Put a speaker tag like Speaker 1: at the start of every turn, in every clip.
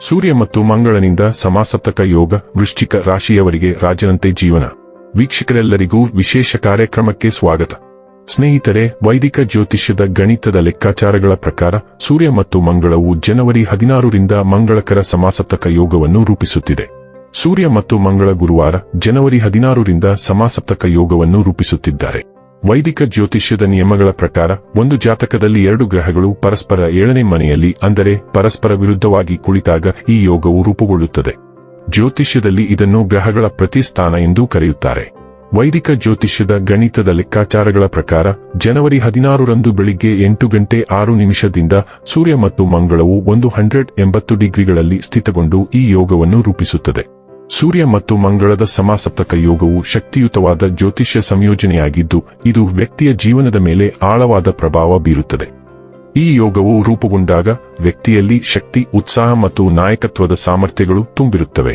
Speaker 1: ಸೂರ್ಯ ಮತ್ತು ಮಂಗಳನಿಂದ ಸಮಾಸಪ್ತಕ ಯೋಗ, ವೃಶ್ಚಿಕ ರಾಶಿಯವರಿಗೆ ರಾಜನಂತೆ ಜೀವನ. ವೀಕ್ಷಕರೆಲ್ಲರಿಗೂ ವಿಶೇಷ ಕಾರ್ಯಕ್ರಮಕ್ಕೆ ಸ್ವಾಗತ. ಸ್ನೇಹಿತರೆ, ವೈದಿಕ ಜ್ಯೋತಿಷ್ಯದ ಗಣಿತದ ಲೆಕ್ಕಾಚಾರಗಳ ಪ್ರಕಾರ, ಸೂರ್ಯ ಮತ್ತು ಮಂಗಳವು ಜನವರಿ ಹದಿನಾರರಿಂದ ಮಂಗಳಕರ ಸಮಾಸಪ್ತಕ ಯೋಗವನ್ನು ರೂಪಿಸುತ್ತಿದೆ. ಸೂರ್ಯ ಮತ್ತು ಮಂಗಳ ಗುರುವಾರ ಜನವರಿ ಹದಿನಾರರಿಂದ ಸಮಾಸಪ್ತಕ ಯೋಗವನ್ನು ರೂಪಿಸುತ್ತಿದ್ದಾರೆ. ವೈದಿಕ ಜ್ಯೋತಿಷ್ಯದ ನಿಯಮಗಳ ಪ್ರಕಾರ, ಒಂದು ಜಾತಕದಲ್ಲಿ ಎರಡು ಗ್ರಹಗಳು ಪರಸ್ಪರ ಏಳನೇ ಮನೆಯಲ್ಲಿ, ಅಂದರೆ ಪರಸ್ಪರ ವಿರುದ್ಧವಾಗಿ ಕುಳಿತಾಗ ಈ ಯೋಗವು ರೂಪುಗೊಳ್ಳುತ್ತದೆ. ಜ್ಯೋತಿಷ್ಯದಲ್ಲಿ ಇದನ್ನು ಗ್ರಹಗಳ ಪ್ರತಿಸ್ಥಾನ ಎಂದು ಕರೆಯುತ್ತಾರೆ. ವೈದಿಕ ಜ್ಯೋತಿಷ್ಯದ ಗಣಿತದ ಲೆಕ್ಕಾಚಾರಗಳ ಪ್ರಕಾರ, ಜನವರಿ ಹದಿನಾರರಂದು ಬೆಳಿಗ್ಗೆ ಎಂಟು ಗಂಟೆ ಆರು ನಿಮಿಷದಿಂದ ಸೂರ್ಯ ಮತ್ತು ಮಂಗಳವು ಒಂದು ಹಂಡ್ರೆಡ್ ಎಂಬತ್ತು ಡಿಗ್ರಿಗಳಲ್ಲಿ ಸ್ಥಿತಗೊಂಡು ಈ ಯೋಗವನ್ನು ರೂಪಿಸುತ್ತದೆ. ಸೂರ್ಯ ಮತ್ತು ಮಂಗಳದ ಸಮಾಸಪ್ತಕ ಯೋಗವು ಶಕ್ತಿಯುತವಾದ ಜ್ಯೋತಿಷ್ಯ ಸಂಯೋಜನೆಯಾಗಿದ್ದು, ಇದು ವ್ಯಕ್ತಿಯ ಜೀವನದ ಮೇಲೆ ಆಳವಾದ ಪ್ರಭಾವ ಬೀರುತ್ತದೆ. ಈ ಯೋಗವು ರೂಪುಗೊಂಡಾಗ ವ್ಯಕ್ತಿಯಲ್ಲಿ ಶಕ್ತಿ, ಉತ್ಸಾಹ ಮತ್ತು ನಾಯಕತ್ವದ ಸಾಮರ್ಥ್ಯಗಳು ತುಂಬಿರುತ್ತವೆ.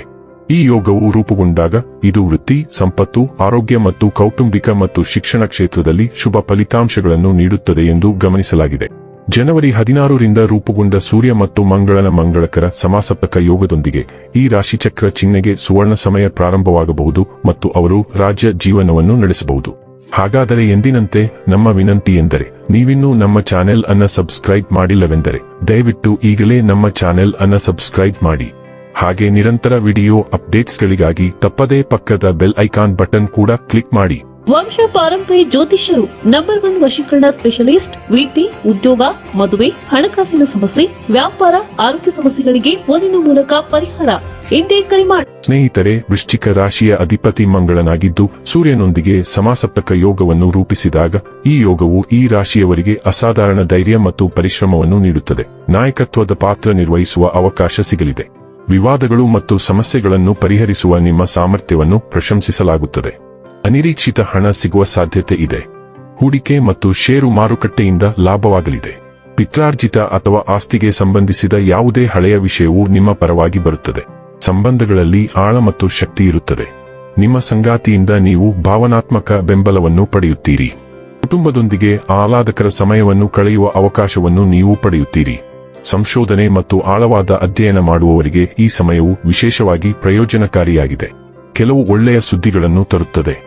Speaker 1: ಈ ಯೋಗವು ರೂಪುಗೊಂಡಾಗ ಇದು ವೃತ್ತಿ, ಸಂಪತ್ತು, ಆರೋಗ್ಯ ಮತ್ತು ಕೌಟುಂಬಿಕ ಮತ್ತು ಶಿಕ್ಷಣ ಕ್ಷೇತ್ರದಲ್ಲಿ ಶುಭ ಫಲಿತಾಂಶಗಳನ್ನು ನೀಡುತ್ತದೆ ಎಂದು ಗಮನಿಸಲಾಗಿದೆ. ಜನವರಿ ಹದಿನಾರರಿಂದ ರೂಪುಗೊಂಡ ಸೂರ್ಯ ಮತ್ತು ಮಂಗಳನ ಮಂಗಳಕರ ಸಮಾಸಪ್ತಕ ಯೋಗದೊಂದಿಗೆ ಈ ರಾಶಿಚಕ್ರ ಚಿಹ್ನೆಗೆ ಸುವರ್ಣ ಸಮಯ ಪ್ರಾರಂಭವಾಗಬಹುದು ಮತ್ತು ಅವರು ರಾಜ್ಯ ಜೀವನವನ್ನು ನಡೆಸಬಹುದು. ಹಾಗಾದರೆ ಎಂದಿನಂತೆ ನಮ್ಮ ವಿನಂತಿ ಎಂದರೆ, ನೀವಿನ್ನೂ ನಮ್ಮ ಚಾನೆಲ್ ಅನ್ನ ಸಬ್ಸ್ಕ್ರೈಬ್ ಮಾಡಿಲ್ಲವೆಂದರೆ, ದಯವಿಟ್ಟು ಈಗಲೇ ನಮ್ಮ ಚಾನೆಲ್ ಅನ್ನ ಸಬ್ಸ್ಕ್ರೈಬ್ ಮಾಡಿ. ಹಾಗೆ ನಿರಂತರ ವಿಡಿಯೋ ಅಪ್ಡೇಟ್ಸ್ಗಳಿಗಾಗಿ ತಪ್ಪದೇ ಪಕ್ಕದ ಬೆಲ್ ಐಕಾನ್ ಬಟನ್ ಕೂಡ ಕ್ಲಿಕ್ ಮಾಡಿ.
Speaker 2: ವಂಶ ಪಾರಂಪರ್ಯ ಜ್ಯೋತಿಷ್ಯರು ನಂಬರ್ ಒನ್ ವಶೀಕರಣ ಸ್ಪೆಷಲಿಸ್ಟ್ ವೃತ್ತಿ ಉದ್ಯೋಗ, ಮದುವೆ, ಹಣಕಾಸಿನ ಸಮಸ್ಯೆ, ವ್ಯಾಪಾರ, ಆರೋಗ್ಯ ಸಮಸ್ಯೆಗಳಿಗೆ ಫೋನಿನ ಮೂಲಕ ಪರಿಹಾರ. ಎಂದೇ ಕರೆ ಮಾಡಿ
Speaker 1: ಸ್ನೇಹಿತರೆ, ವೃಶ್ಚಿಕ ರಾಶಿಯ ಅಧಿಪತಿ ಮಂಗಳನಾಗಿದ್ದು, ಸೂರ್ಯನೊಂದಿಗೆ ಸಮಾಸಪ್ತಕ ಯೋಗವನ್ನು ರೂಪಿಸಿದಾಗ, ಈ ಯೋಗವು ಈ ರಾಶಿಯವರಿಗೆ ಅಸಾಧಾರಣ ಧೈರ್ಯ ಮತ್ತು ಪರಿಶ್ರಮವನ್ನು ನೀಡುತ್ತದೆ. ನಾಯಕತ್ವದ ಪಾತ್ರ ನಿರ್ವಹಿಸುವ ಅವಕಾಶ ಸಿಗಲಿದೆ. ವಿವಾದಗಳು ಮತ್ತು ಸಮಸ್ಯೆಗಳನ್ನು ಪರಿಹರಿಸುವ ನಿಮ್ಮ ಸಾಮರ್ಥ್ಯವನ್ನು ಪ್ರಶಂಸಿಸಲಾಗುತ್ತದೆ. ಅನಿರೀಕ್ಷಿತ ಹಣ ಸಿಗುವ ಸಾಧ್ಯತೆ ಇದೆ. ಹೂಡಿಕೆ ಮತ್ತು ಷೇರು ಮಾರುಕಟ್ಟೆಯಿಂದ ಲಾಭವಾಗಲಿದೆ. ಪಿತ್ರಾರ್ಜಿತ ಅಥವಾ ಆಸ್ತಿಗೆ ಸಂಬಂಧಿಸಿದ ಯಾವುದೇ ಹಳೆಯ ವಿಷಯವು ನಿಮ್ಮ ಪರವಾಗಿ ಬರುತ್ತದೆ. ಸಂಬಂಧಗಳಲ್ಲಿ ಆಳ ಮತ್ತು ಶಕ್ತಿ ಇರುತ್ತದೆ. ನಿಮ್ಮ ಸಂಗಾತಿಯಿಂದ ನೀವು ಭಾವನಾತ್ಮಕ ಬೆಂಬಲವನ್ನು ಪಡೆಯುತ್ತೀರಿ. ಕುಟುಂಬದೊಂದಿಗೆ ಆಹ್ಲಾದಕರ ಸಮಯವನ್ನು ಕಳೆಯುವ ಅವಕಾಶವನ್ನು ನೀವು ಪಡೆಯುತ್ತೀರಿ. ಸಂಶೋಧನೆ ಮತ್ತು ಆಳವಾದ ಅಧ್ಯಯನ ಮಾಡುವವರಿಗೆ ಈ ಸಮಯವು ವಿಶೇಷವಾಗಿ ಪ್ರಯೋಜನಕಾರಿಯಾಗಿದೆ. ಕೆಲವು ಒಳ್ಳೆಯ ಸುದ್ದಿಗಳನ್ನು ತರುತ್ತದೆ.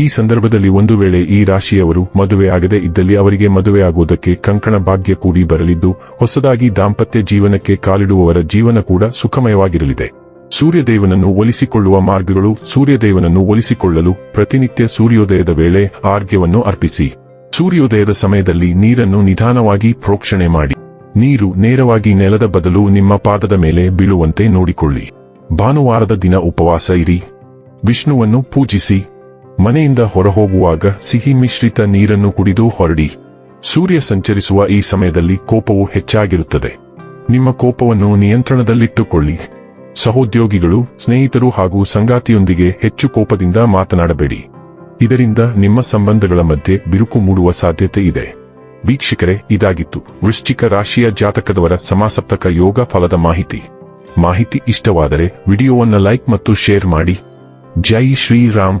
Speaker 1: ಈ ಸಂದರ್ಭದಲ್ಲಿ ಒಂದು ವೇಳೆ ಈ ರಾಶಿಯವರು ಮದುವೆ ಆಗದೆ ಇದ್ದಲ್ಲಿ ಅವರಿಗೆ ಮದುವೆಯಾಗುವುದಕ್ಕೆ ಕಂಕಣ ಭಾಗ್ಯ ಕೂಡಿ ಬರಲಿದ್ದು, ಹೊಸದಾಗಿ ದಾಂಪತ್ಯ ಜೀವನಕ್ಕೆ ಕಾಲಿಡುವವರ ಜೀವನ ಕೂಡ ಸುಖಮಯವಾಗಿರಲಿದೆ. ಸೂರ್ಯದೇವನನ್ನು ಒಲಿಸಿಕೊಳ್ಳುವ ಮಾರ್ಗಗಳು ಸೂರ್ಯದೇವನನ್ನು ಒಲಿಸಿಕೊಳ್ಳಲು ಪ್ರತಿನಿತ್ಯ ಸೂರ್ಯೋದಯದ ವೇಳೆ ಆರ್ಘ್ಯವನ್ನು ಅರ್ಪಿಸಿ. ಸೂರ್ಯೋದಯದ ಸಮಯದಲ್ಲಿ ನೀರನ್ನು ನಿಧಾನವಾಗಿ ಪ್ರೋಕ್ಷಣೆ ಮಾಡಿ. ನೀರು ನೇರವಾಗಿ ನೆಲದ ಬದಲು ನಿಮ್ಮ ಪಾದದ ಮೇಲೆ ಬೀಳುವಂತೆ ನೋಡಿಕೊಳ್ಳಿ. ಭಾನುವಾರದ ದಿನ ಉಪವಾಸ ಇರಿ. ವಿಷ್ಣುವನ್ನು ಪೂಜಿಸಿ. ಮನೆಯಿಂದ ಹೊರಹೋಗುವಾಗ ಸಿಹಿ ಮಿಶ್ರಿತ ನೀರನ್ನು ಕುಡಿದು ಹೊರಡಿ. ಸೂರ್ಯ ಸಂಚರಿಸುವ ಈ ಸಮಯದಲ್ಲಿ ಕೋಪವು ಹೆಚ್ಚಾಗಿರುತ್ತದೆ. ನಿಮ್ಮ ಕೋಪವನ್ನು ನಿಯಂತ್ರಣದಲ್ಲಿಟ್ಟುಕೊಳ್ಳಿ. ಸಹೋದ್ಯೋಗಿಗಳು, ಸ್ನೇಹಿತರು ಹಾಗೂ ಸಂಗಾತಿಯೊಂದಿಗೆ ಹೆಚ್ಚು ಕೋಪದಿಂದ ಮಾತನಾಡಬೇಡಿ. ಇದರಿಂದ ನಿಮ್ಮ ಸಂಬಂಧಗಳ ಮಧ್ಯೆ ಬಿರುಕು ಮೂಡುವ ಸಾಧ್ಯತೆ ಇದೆ. ವೀಕ್ಷಕರೇ, ಇದಾಗಿತ್ತು ವೃಶ್ಚಿಕ ರಾಶಿಯ ಜಾತಕದವರ ಸಮಾಸಪ್ತಕ ಯೋಗ ಫಲದ ಮಾಹಿತಿ. ಮಾಹಿತಿ ಇಷ್ಟವಾದರೆ ವಿಡಿಯೋವನ್ನು ಲೈಕ್ ಮತ್ತು ಶೇರ್ ಮಾಡಿ. ಜೈ ಶ್ರೀರಾಮ್.